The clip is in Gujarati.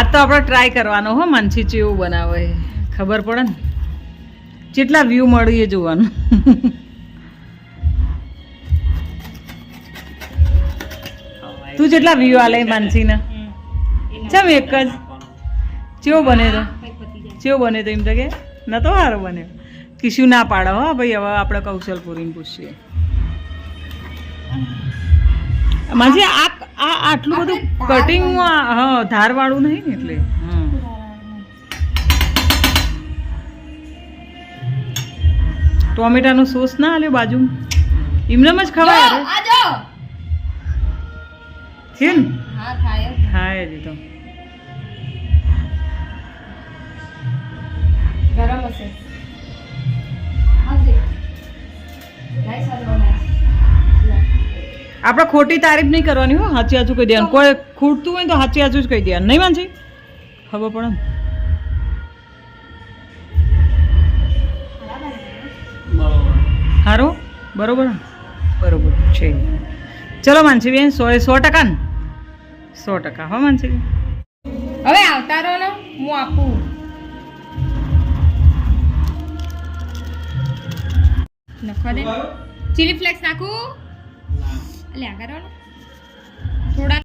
આ તો આપણે ટ્રાય કરવાનો હો માનસી ચેવું બનાવે ખબર પડે ને? કેટલા વ્યૂ મળીએ જોવાનું. તું જેટલા વ્યૂ આલે માનસીને ચમ એક જ? ચેવો બને તો? ચેવો બને તો એમ તો કે નતો સારો બન્યો કિશુ ના પાડો હો, ભાઈ, હવે આપણે કૌશલપુરીને પૂછીએ. માનસી, આ આ આટલું બધું કટિંગ હા ધારવાળું નહીં ને એટલે. હા ટોમેટાનો સોસ ના આલ્યો બાજુ એમનેમ જ ખવાય અરે આ જો. છે ને? હા થાય. જ. તો. આપણે ખોટી તારીફ નહીં કરવાની હો સાચી હાચું કહી દેવાનું. કોઈ ખૂટતું હોય ને તો સાચી હાચું જ કહી દેવાનું. નહીં માનસી? ખબર પડે સારું બરોબર? બરોબર છે. ચલો માનસી બેન સો એ સો ટકા ને. સો ટકા હો માનસી હવે આવતા રહો ને હું આપું. નખવા દે. ચીલી ફ્લેક્સ નાખું? અલ્યા કરો ને. થોડા